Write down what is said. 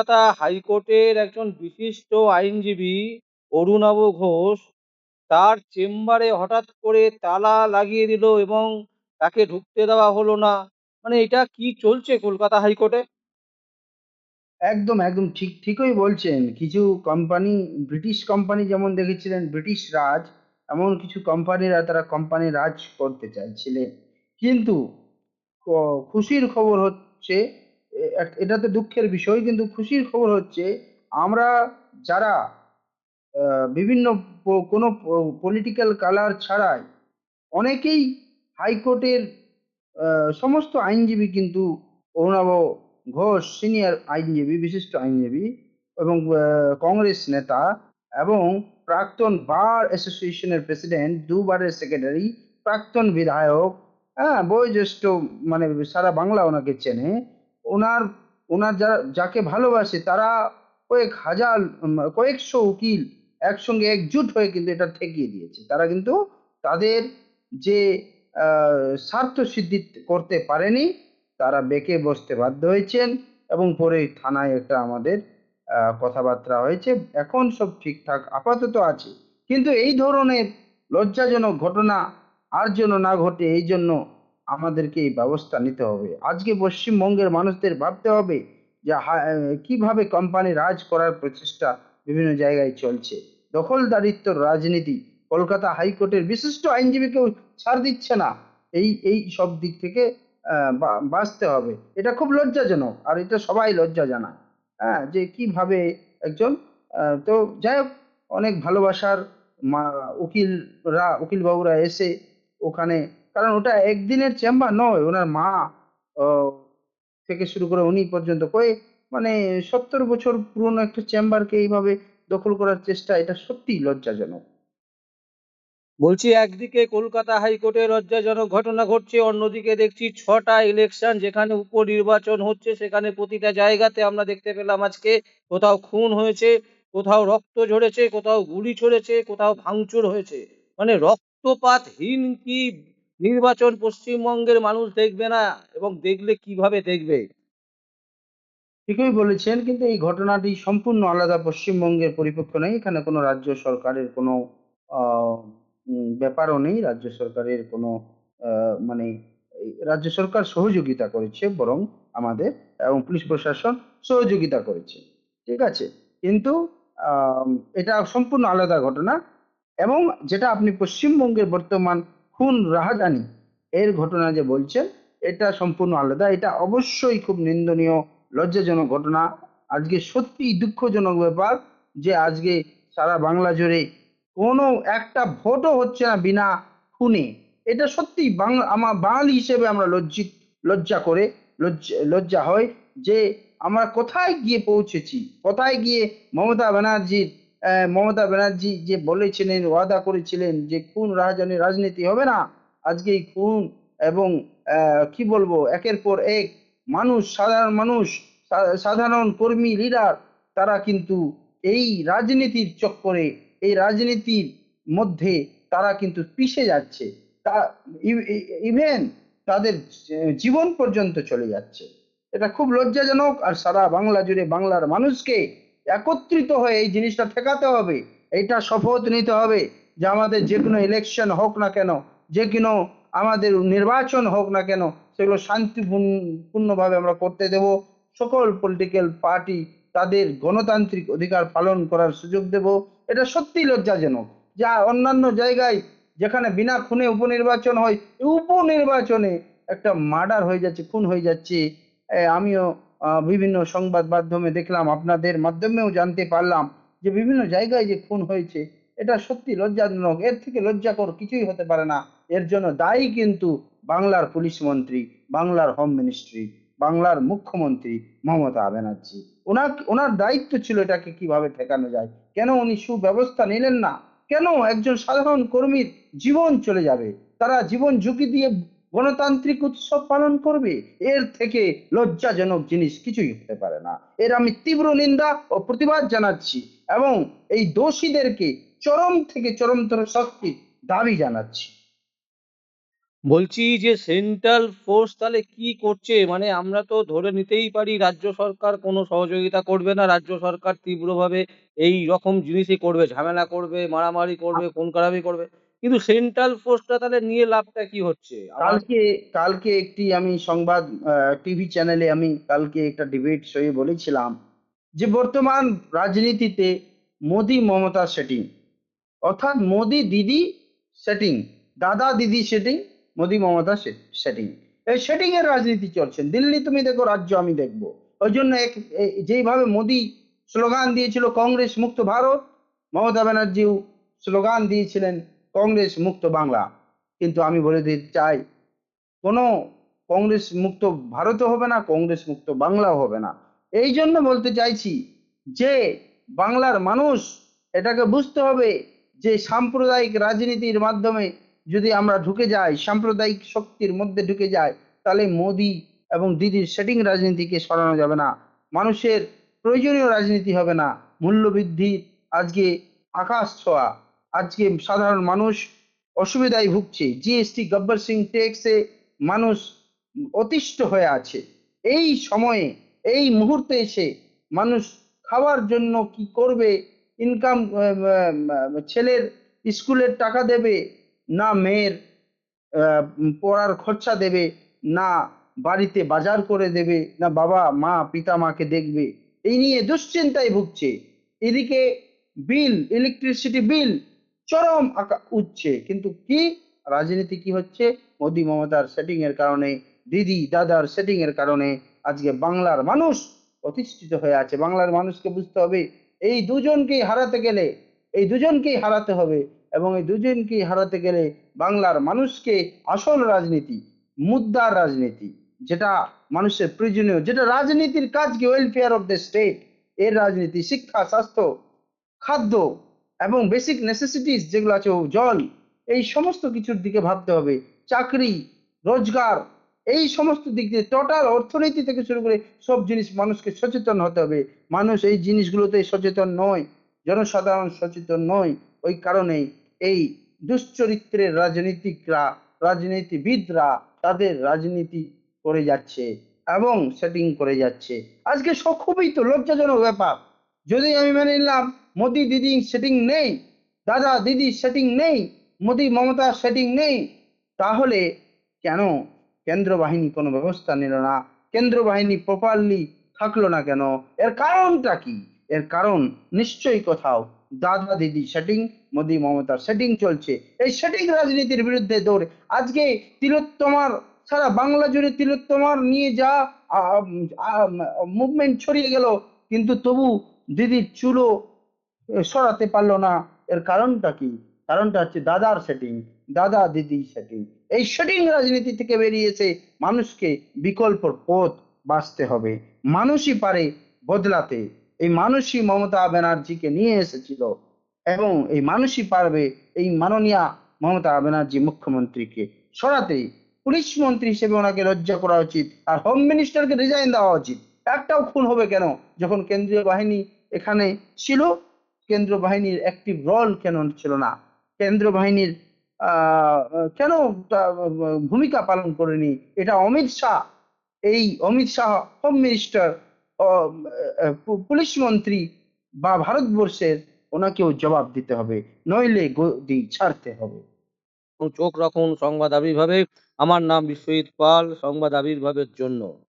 কলকাতা হাইকোর্টের একজন বিশিষ্ট আইনজীবী অরুণাভ ঘোষ তার চেম্বারে হঠাৎ করে তালা লাগিয়ে দিল এবং তাকে ঢুকতে দেওয়া হলো না। মানে এটা কি চলছে কলকাতা হাইকোর্টে? একদম একদম ঠিক, ঠিকই বলছেন। কিছু কোম্পানি ব্রিটিশ কোম্পানি যেমন দেখেছিলেন ব্রিটিশ রাজ, এমন কিছু কোম্পানিরা তারা কোম্পানি রাজ করতে চাইছিলেন। কিন্তু খুশির খবর হচ্ছে এটা তো দুঃখের বিষয়, কিন্তু খুশির খবর হচ্ছে আমরা যারা বিভিন্ন কোনো পলিটিক্যাল কালার ছাড়াই অনেকেই হাইকোর্টের সমস্ত আইনজীবী কিন্তু অরুণাভ ঘোষ সিনিয়র আইনজীবী, বিশিষ্ট আইনজীবী এবং কংগ্রেস নেতা এবং প্রাক্তন বার অ্যাসোসিয়েশনের প্রেসিডেন্ট, দুবারের সেক্রেটারি, প্রাক্তন বিধায়ক হ্যাঁ বয়োজ্যেষ্ঠ মানে সারা বাংলা ওনাকে চেনে। ওনার ওনার যারা যাকে ভালোবাসে তারা কয়েক হাজার কয়েকশো উকিল একসঙ্গে একজুট হয়ে কিন্তু এটা ঠেকিয়ে দিয়েছে। তারা কিন্তু তাদের যে স্বার্থ সিদ্ধি করতে পারেনি, তারা বেঁকে বসতে বাধ্য হয়েছেন এবং পরে থানায় একটা আমাদের কথাবার্তা হয়েছে। এখন সব ঠিকঠাক, আপাতত আছে। কিন্তু এই ধরনের লজ্জাজনক ঘটনা আর যেন না ঘটে, এই জন্য আমাদেরকে এই ব্যবস্থা নিতে হবে। আজকে পশ্চিমবঙ্গের মানুষদের ভাবতে হবে যে কীভাবে কোম্পানি রাজ করার প্রচেষ্টা বিভিন্ন জায়গায় চলছে। দখলদারিত্বর রাজনীতি কলকাতা হাইকোর্টের বিশিষ্ট আইনজীবীকেও ছাড় দিচ্ছে না। এই এই সব দিক থেকে বাঁচতে হবে। এটা খুব লজ্জাজনক, আর এটা সবাই লজ্জা জানায় হ্যাঁ যে কীভাবে একজন তো যাই হোক, অনেক ভালোবাসার উকিলরা, উকিলবাবুরা এসে ওখানে কারণ ওটা একদিনের চেম্বার নয়, ওনার মা থেকে শুরু করে উনি পর্যন্ত কয়ে মানে সত্তর বছর পুরনো একটা চেম্বারকে এইভাবে দখল করার চেষ্টা, এটা সত্যিই লজ্জাজনক। বলছি, একদিকে কলকাতা হাইকোর্টে লজ্জাজনক ঘটনা ঘটছে, অন্যদিকে দেখছি ছটা ইলেকশন যেখানে উপনির্বাচন হচ্ছে, সেখানে প্রতিটা জায়গাতে আমরা দেখতে পেলাম আজকে কোথাও খুন হয়েছে, কোথাও রক্ত ঝরেছে, কোথাও গুলি ছড়েছে, কোথাও ভাঙচুর হয়েছে। মানে রক্তপাতহীন কি নির্বাচন পশ্চিমবঙ্গের মানুষ দেখবে না এবং দেখলে কীভাবে দেখবে? ঠিকই বলেছেন, কিন্তু এই ঘটনাটি সম্পূর্ণ আলাদা, পশ্চিমবঙ্গের পরিপক্ষ নেই এখানে কোনো রাজ্য সরকারের কোনো ব্যাপারও নেই। রাজ্য সরকারের কোনো মানে রাজ্য সরকার সহযোগিতা করেছে, বরং আমাদের এবং পুলিশ প্রশাসন সহযোগিতা করেছে। ঠিক আছে? কিন্তু এটা সম্পূর্ণ আলাদা ঘটনা এবং যেটা আপনি পশ্চিমবঙ্গের বর্তমান খুন রাহাজানি এর ঘটনা যে বলছেন এটা সম্পূর্ণ আলাদা। এটা অবশ্যই খুব নিন্দনীয়, লজ্জাজনক ঘটনা। আজকে সত্যি দুঃখজনক ব্যাপার যে আজকে সারা বাংলা জুড়ে কোনো একটা ভোটও হচ্ছে না বিনা খুনে। এটা সত্যি বাংলা আমার বাঙালি হিসেবে আমরা লজ্জিত, লজ্জা করে লজ্জা হয় যে আমরা কোথায় গিয়ে পৌঁছেছি? কোথায় গিয়ে মমতা ব্যানার্জির মমতা ব্যানার্জি যে বলেছিলেন, ওয়াদা করেছিলেন যে খুন রাজধানী রাজনীতি হবে না আজকে এই খুন এবং কি বলব, একের পর এক মানুষ, সাধারণ মানুষ সাধারণ কর্মী লিডার তারা কিন্তু এই রাজনীতির চক্করে, এই রাজনীতির মধ্যে তারা কিন্তু পিষে যাচ্ছে। তা ইভেন তাদের জীবন পর্যন্ত চলে যাচ্ছে। এটা খুব লজ্জাজনক আর সারা বাংলা জুড়ে বাংলার মানুষকে একত্রিত হয়ে এই জিনিসটা ঠেকাতে হবে। এটা শপথ নিতে হবে যে আমাদের যে কোনো ইলেকশন হোক না কেন, যে কোনো আমাদের নির্বাচন হোক না কেন, সেগুলো শান্তিপূর্ণভাবে আমরা করতে দেব। সকল পলিটিক্যাল পার্টি তাদের গণতান্ত্রিক অধিকার পালন করার সুযোগ দেব। এটা সত্যি লজ্জাজনক যা অন্যান্য জায়গায় যেখানে বিনা খুনে উপনির্বাচন হয়, উপনির্বাচনে একটা মার্ডার হয়ে যাচ্ছে, খুন হয়ে যাচ্ছে। আমিও বিভিন্ন সংবাদ মাধ্যমে দেখলাম, আপনাদের মাধ্যমেও জানতে পারলাম যে বিভিন্ন জায়গায় যে খুন হয়েছে, এটা সত্যি লজ্জাজনক। এর থেকে লজ্জাকর কিছুই হতে পারে না। এর জন্য দায়ী কিন্তু বাংলার পুলিশ মন্ত্রী, বাংলার হোম মিনিস্ট্রি বাংলার মুখ্যমন্ত্রী মমতা ব্যানার্জি। ওনার ওনার দায়িত্ব ছিল এটাকে কীভাবে ঠেকানো যায়? কেন উনি সুব্যবস্থা নিলেন না? কেন একজন সাধারণ কর্মীর জীবন চলে যাবে? তারা জীবন ঝুঁকি দিয়ে গণতান্ত্রিক উৎসব পালন করবে এর থেকে লজ্জাজনক জিনিস কিছুই হতে পারে না। এর আমি তীব্র নিন্দা ও প্রতিবাদ জানাচ্ছি এবং এই দোষীদেরকে চরম থেকে চরমতর শাস্তির দাবি জানাচ্ছি। বলছি যে সেন্ট্রাল ফোর্স তাহলে কি করছে? মানে আমরা তো ধরে নিতেই পারি রাজ্য সরকার কোনো সহযোগিতা করবে না রাজ্য সরকার তীব্রভাবে এই রকম জিনিসই করবে ঝামেলা করবে মারামারি করবে খুন করবে। কিন্তু সেন্ট্রাল ফোর্সটা তাহলে নিয়ে লাভটা কি হচ্ছে? কালকে কালকে একটি আমি সংবাদ টিভি চ্যানেলে আমি কালকে একটা ডিবেট শোয়ে বলেছিলাম যে বর্তমান রাজনীতিতে মোদি মমতা সেটিং অর্থাৎ মোদি দিদি সেটিং দাদা দিদি সেটিং মোদি মমতা সেটিং এই সেটিং এর রাজনীতি চলছে। দিল্লি তুমি দেখো, রাজ্য আমি দেখব। ওই জন্য এক যেইভাবে মোদি স্লোগান দিয়েছিল, কংগ্রেস মুক্ত ভারত, মমতা ব্যানার্জিও স্লোগান দিয়েছিলেন। কংগ্রেস মুক্ত বাংলা। কিন্তু আমি বলে দিতে চাই, কোনো কংগ্রেস মুক্ত ভারতও হবে না, কংগ্রেস মুক্ত বাংলাও হবে না। এই জন্য বলতে চাইছি যে, বাংলার মানুষ এটাকে বুঝতে হবে যে, সাম্প্রদায়িক রাজনীতির মাধ্যমে যদি আমরা ঢুকে যাই, সাম্প্রদায়িক শক্তির মধ্যে ঢুকে যাই, তাহলে মোদি এবং দিদির সেটিং রাজনীতিকে সরানো যাবে না। মানুষের প্রয়োজনীয় রাজনীতি হবে না। মূল্যবৃদ্ধি আজকে আকাশ ছোঁয়া। আজকে সাধারণ মানুষ অসুবিধায় ভুগছে। জিএসটি গব্বর সিং ট্যাক্সে মানুষ অতিষ্ঠ হয়ে আছে। এই সময়ে, এই মুহূর্তে এসে মানুষ খাওয়ার জন্য কি করবে? ইনকাম ছেলের স্কুলের টাকা দেবে না মেয়ের পড়ার খরচা দেবে না বাড়িতে বাজার করে দেবে না বাবা, মা, পিতা, মাকে দেখবে? এই নিয়ে দুশ্চিন্তায় ভুগছে। এদিকে বিল ইলেকট্রিসিটি বিল চরম উঠছে কিন্তু কি? রাজনীতি কি হচ্ছে? মোদি মমতার সেটিং এর কারণে, দিদি দাদার সেটিং এর কারণে আজকে বাংলার মানুষ প্রতিষ্ঠিত হয়ে আছে। বাংলার মানুষকে বুঝতে হবে, এই দুজনকেই হারাতে গেলে, এই দুজনকেই হারাতে হবে এবং এই দুজনকেই হারাতে গেলে বাংলার মানুষকে আসল রাজনীতি, মুদ্রার রাজনীতি, যেটা মানুষের প্রয়োজনীয়, যেটা রাজনীতির কাজ কি? ওয়েলফেয়ার অফ দ্য স্টেট এর রাজনীতি, শিক্ষা, স্বাস্থ্য, খাদ্য এবং বেসিক নেসেসিটিস যেগুলো আছে জল, এই সমস্ত কিছুর দিকে ভাবতে হবে। চাকরি, রোজগার, এই সমস্ত দিক দিয়ে টোটাল অর্থনীতি থেকে শুরু করে সব জিনিস মানুষকে সচেতন হতে হবে। মানুষ এই জিনিসগুলোতে সচেতন নয়, জনসাধারণ সচেতন নয়। ওই কারণে এই দুশ্চরিত্রের রাজনীতিকরা, রাজনীতিবিদরা তাদের রাজনীতি করে যাচ্ছে এবং সেটিং করে যাচ্ছে। আজকে খুবই তো লজ্জাজনক ব্যাপার। যদি আমি মেনে নিলাম মোদি দিদি সেটিং নেই, দাদা দিদি সেটিং নেই, মোদি মমতা সেটিং নেই। তাহলে কেন কেন্দ্র বাহিনী কোনো ব্যবস্থা নিল না? কেন্দ্র বাহিনী প্রপারলি থাকল না কেন? এর কারণটা কি? এর কারণ নিশ্চয়ই কোথাও দাদা দিদি সেটিং মোদি মমতার সেটিং চলছে। এই সেটিং রাজনীতির বিরুদ্ধে দৌড়ে। আজকে তিলোত্তমার, সারা বাংলা জুড়ে তিলোত্তমার নিয়ে যা মুভমেন্ট ছড়িয়ে গেল, কিন্তু তবু দিদির চুলো সরাতে পারল না। এর কারণটা কি? কারণটা হচ্ছে দাদার সেটিং দাদা দিদি সেটিং এই সেটিং রাজনীতি থেকে বেরিয়েছে মানুষকে বিকল্প পথ বাঁচতে হবে। মানুষই পারে বদলাতে। এই মানুষই মমতা ব্যানার্জিকে নিয়ে এসেছিল এবং এই মানুষই পারবে এই মাননীয়া মমতা ব্যানার্জি মুখ্যমন্ত্রীকে সরাতে। পুলিশ মন্ত্রী হিসেবে ওনাকে লজ্জা করা উচিত আর হোম মিনিস্টারকে রিজাইন দেওয়া উচিত। একটাও খুন হবে কেন? যখন কেন্দ্রীয় বাহিনী এখানে ছিল কেন্দ্র বাহিনীর অ্যাক্টিভ রোল কেন ছিল না? কেন্দ্র বাহিনীর কেন ভূমিকা পালন করেনি? এটা অমিত শাহ। এই Amit Shah home minister police মন্ত্রী বা ভারতবর্ষের ওনাকেও জবাব দিতে হবে। নইলে গদি ছাড়তে হবে। চোখ রাখুন সংবাদ আবির্ভাবে। আমার নাম বিশ্বজিৎ পাল, সংবাদ আবির্ভাবের জন্য।